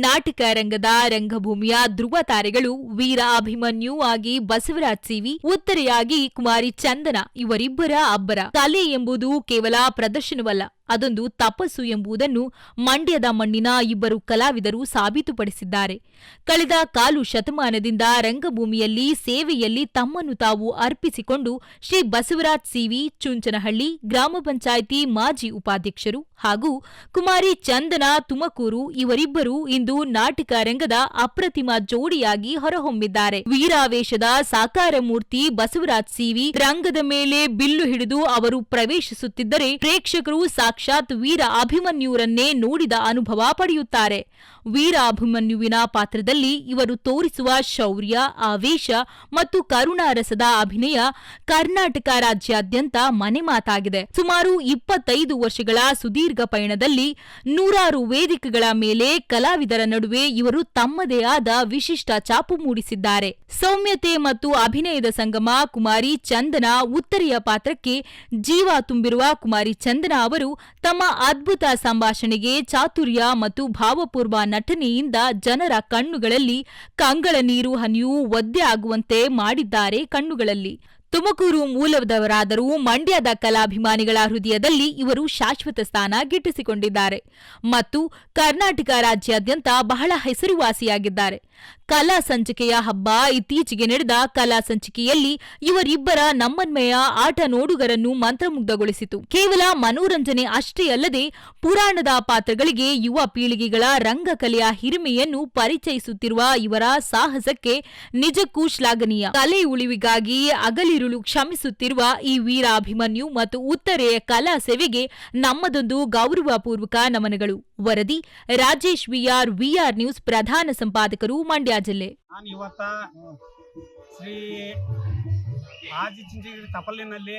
ನಾಟಕ ರಂಗದ ರಂಗಭೂಮಿಯ ಧ್ರುವ ತಾರೆಗಳು ವೀರ ಅಭಿಮನ್ಯು ಆಗಿ ಬಸವರಾಜ್ ಸಿವಿ, ಉತ್ತರೆಯಾಗಿ ಕುಮಾರಿ ಚಂದನ ಇವರಿಬ್ಬರ ಅಬ್ಬರ. ಕಲೆ ಎಂಬುದು ಕೇವಲ ಪ್ರದರ್ಶನವಲ್ಲ. ಅದೊಂದು ತಪಸ್ಸು ಎಂಬುದನ್ನು ಮಂಡ್ಯದ ಮಣ್ಣಿನ ಇಬ್ಬರು ಕಲಾವಿದರು ಸಾಬೀತುಪಡಿಸಿದ್ದಾರೆ. ಕಳೆದ ಕಾಲು ಶತಮಾನದಿಂದ ರಂಗಭೂಮಿಯಲ್ಲಿ ಸೇವೆಯಲ್ಲಿ ತಮ್ಮನ್ನು ತಾವು ಅರ್ಪಿಸಿಕೊಂಡು ಶ್ರೀ ಬಸವರಾಜ್ ಸಿವಿ ಚುಂಚನಹಳ್ಳಿ ಗ್ರಾಮ ಪಂಚಾಯಿತಿ ಮಾಜಿ ಉಪಾಧ್ಯಕ್ಷರು ಹಾಗೂ ಕುಮಾರಿ ಚಂದನ ತುಮಕೂರು ಇವರಿಬ್ಬರು ಇಂದು ನಾಟಕ ರಂಗದ ಅಪ್ರತಿಮ ಜೋಡಿಯಾಗಿ ಹೊರಹೊಮ್ಮಿದ್ದಾರೆ. ವೀರಾವೇಶದ ಸಾಕಾರ ಮೂರ್ತಿ ಬಸವರಾಜ್ ಸಿವಿ ರಂಗದ ಮೇಲೆ ಬಿಲ್ಲು ಹಿಡಿದು ಅವರು ಪ್ರವೇಶಿಸುತ್ತಿದ್ದರೆ ಪ್ರೇಕ್ಷಕರು ಸಾಕ್ಷಾತ್ ವೀರ ಅಭಿಮನ್ಯುರನ್ನೇ ನೋಡಿದ ಅನುಭವ ಪಡೆಯುತ್ತಾರೆ. ವೀರ ಅಭಿಮನ್ಯುವಿನ ಪಾತ್ರದಲ್ಲಿ ಇವರು ತೋರಿಸುವ ಶೌರ್ಯ, ಆವೇಶ ಮತ್ತು ಕರುಣಾರಸದ ಅಭಿನಯ ಕರ್ನಾಟಕ ರಾಜ್ಯಾದ್ಯಂತ ಮನೆ ಮಾತಾಗಿದೆ ಸುಮಾರು ಇಪ್ಪತ್ತೈದು ವರ್ಷಗಳ ಸುದೀರ್ಘ ಪಯಣದಲ್ಲಿ ನೂರಾರು ವೇದಿಕೆಗಳ ಮೇಲೆ ಕಲಾವಿದರ ನಡುವೆ ಇವರು ತಮ್ಮದೇ ಆದ ವಿಶಿಷ್ಟ ಚಾಪು ಮೂಡಿಸಿದ್ದಾರೆ. ಸೌಮ್ಯತೆ ಮತ್ತು ಅಭಿನಯದ ಸಂಗಮ ಕುಮಾರಿ ಚಂದನ ಉತ್ತರೆಯ ಪಾತ್ರಕ್ಕೆ ಜೀವ ತುಂಬಿರುವ ಕುಮಾರಿ ಚಂದನ ಅವರು ತಮ್ಮ ಅದ್ಭುತ ಸಂಭಾಷಣೆಗೆ ಚಾತುರ್ಯ ಮತ್ತು ಭಾವಪೂರ್ವ ನಟನೆಯಿಂದ ಜನರ ಕಣ್ಣುಗಳಲ್ಲಿ ಕಂಗಳ ನೀರು ಹನಿಯು ಒದ್ದೆ ಆಗುವಂತೆ ಮಾಡಿದ್ದಾರೆ ಕಣ್ಣುಗಳಲ್ಲಿ. ತುಮಕೂರು ಮೂಲದವರಾದರೂ ಮಂಡ್ಯದ ಕಲಾಭಿಮಾನಿಗಳ ಹೃದಯದಲ್ಲಿ ಇವರು ಶಾಶ್ವತ ಸ್ಥಾನ ಗಿಟ್ಟಿಸಿಕೊಂಡಿದ್ದಾರೆ. ಮತ್ತು ಕರ್ನಾಟಕ ರಾಜ್ಯಾದ್ಯಂತ ಬಹಳ ಹೆಸರುವಾಸಿಯಾಗಿದ್ದಾರೆ. ಕಲಾ ಸಂಚಿಕೆಯ ಹಬ್ಬ ಇತ್ತೀಚೆಗೆ ನಡೆದ ಕಲಾ ಸಂಚಿಕೆಯಲ್ಲಿ ಇವರಿಬ್ಬರ ನಮ್ಮನ್ಮಯ ಆಟ ನೋಡುಗರನ್ನು ಮಂತ್ರಮುಗ್ಧಗೊಳಿಸಿತು. ಕೇವಲ ಮನೋರಂಜನೆ ಅಷ್ಟೇ ಅಲ್ಲದೆ ಪುರಾಣದ ಪಾತ್ರಗಳಿಗೆ ಯುವ ಪೀಳಿಗೆಗಳ ರಂಗಕಲೆಯ ಹಿರಿಮೆಯನ್ನು ಪರಿಚಯಿಸುತ್ತಿರುವ ಇವರ ಸಾಹಸಕ್ಕೆ ನಿಜಕ್ಕೂ ಶ್ಲಾಘನೀಯ. ಕಲೆ ಉಳಿವಿಗಾಗಿ ಅಗಲಿರುಳು ಕ್ಷಮಿಸುತ್ತಿರುವ ಈ ವೀರಾಭಿಮನ್ಯು ಮತ್ತು ಉತ್ತರೆಯ ಕಲಾ ಸೇವೆಗೆ ನಮ್ಮದೊಂದು ಗೌರವಪೂರ್ವಕ ನಮನಗಳು. ವರದಿ, ರಾಜೇಶ್ ವಿಆರ್ ವಿಆರ್ ನ್ಯೂಸ್ ಪ್ರಧಾನ ಸಂಪಾದಕರು, ಮಂಡ್ಯ ಜಿಲ್ಲೆ. ಶ್ರೀ ಆದಿಚುಂಚನಗಿರಿ ತಪಲಿನಲ್ಲಿ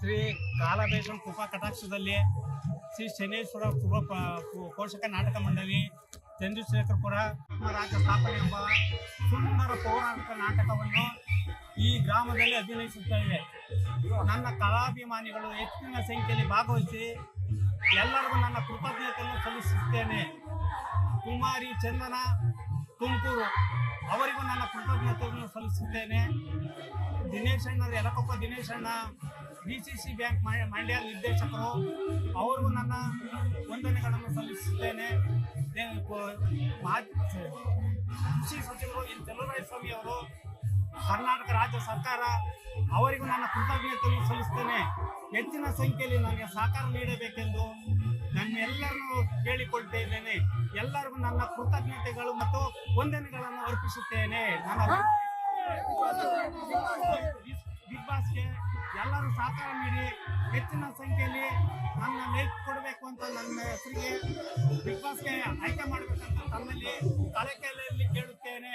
ಶ್ರೀ ಕಾಲಭೈಷಂ ಕೃಪಾ ಕಟಾಕ್ಷದಲ್ಲಿ ಶ್ರೀ ಶನೇಶ್ವರ ಕೃಪ ಪೋಷಕ ನಾಟಕ ಮಂಡಳಿ ಚಂದ್ರಶೇಖರಪುರ ರಾಜ್ಯ ಸ್ಥಾಪನೆ ಎಂಬ ಸುಂದರ ಪೌರಾಣಿಕ ನಾಟಕವನ್ನು ಈ ಗ್ರಾಮದಲ್ಲಿ ಅಭಿನಯಿಸುತ್ತಾ ನನ್ನ ಕಲಾಭಿಮಾನಿಗಳು ಹೆಚ್ಚಿನ ಸಂಖ್ಯೆಯಲ್ಲಿ ಭಾಗವಹಿಸಿ ಎಲ್ಲರಿಗೂ ನನ್ನ ಕೃತಜ್ಞತೆಯನ್ನು ಸಲ್ಲಿಸುತ್ತೇನೆ ಕುಮಾರಿ ಚಂದನ ತುಮಕೂರು ಅವರಿಗೂ ನನ್ನ ಕೃತಜ್ಞತೆಯನ್ನು ಸಲ್ಲಿಸುತ್ತೇನೆ ದಿನೇಶ್ ಅಣ್ಣ Yalakoppa Dinesh D C C bank Mandya ನಿರ್ದೇಶಕರು ಅವ್ರಿಗೂ ನನ್ನ ವಂದನೆಗಳನ್ನು ಸಲ್ಲಿಸುತ್ತೇನೆ ಕೃಷಿ ಸಚಿವರು ಎನ್ ಸ್ವಾಮಿ ಅವರು ಕರ್ನಾಟಕ ರಾಜ್ಯ ಸರ್ಕಾರ ಅವರಿಗೂ ನನ್ನ ಕೃತಜ್ಞತೆಯನ್ನು ಸಲ್ಲಿಸ್ತೇನೆ. ಹೆಚ್ಚಿನ ಸಂಖ್ಯೆಯಲ್ಲಿ ನನಗೆ ಸಹಕಾರ ನೀಡಬೇಕೆಂದು ನನ್ನೆಲ್ಲರನ್ನು ಕೇಳಿಕೊಳ್ತಾ ಇದ್ದೇನೆ. ಎಲ್ಲರಿಗೂ ನನ್ನ ಕೃತಜ್ಞತೆಗಳು ಮತ್ತು ವಂದನೆಗಳನ್ನು ಅರ್ಪಿಸುತ್ತೇನೆ. ನನ್ನ ಬಿಗ್ ಬಾಸ್ಗೆ ಎಲ್ಲರೂ ಸಹಕಾರ ನೀಡಿ ಹೆಚ್ಚಿನ ಸಂಖ್ಯೆಯಲ್ಲಿ ನನ್ನ ಲೈಕ್ ಕೊಡಬೇಕು ಅಂತ ನನ್ನ ಹೆಸರಿಗೆ ಬಿಗ್ ಬಾಸ್ಗೆ ಆಯ್ಕೆ ಮಾಡಬೇಕಂತ ತಮ್ಮಲ್ಲಿ ತಲೆ ಕೇಳುತ್ತೇನೆ.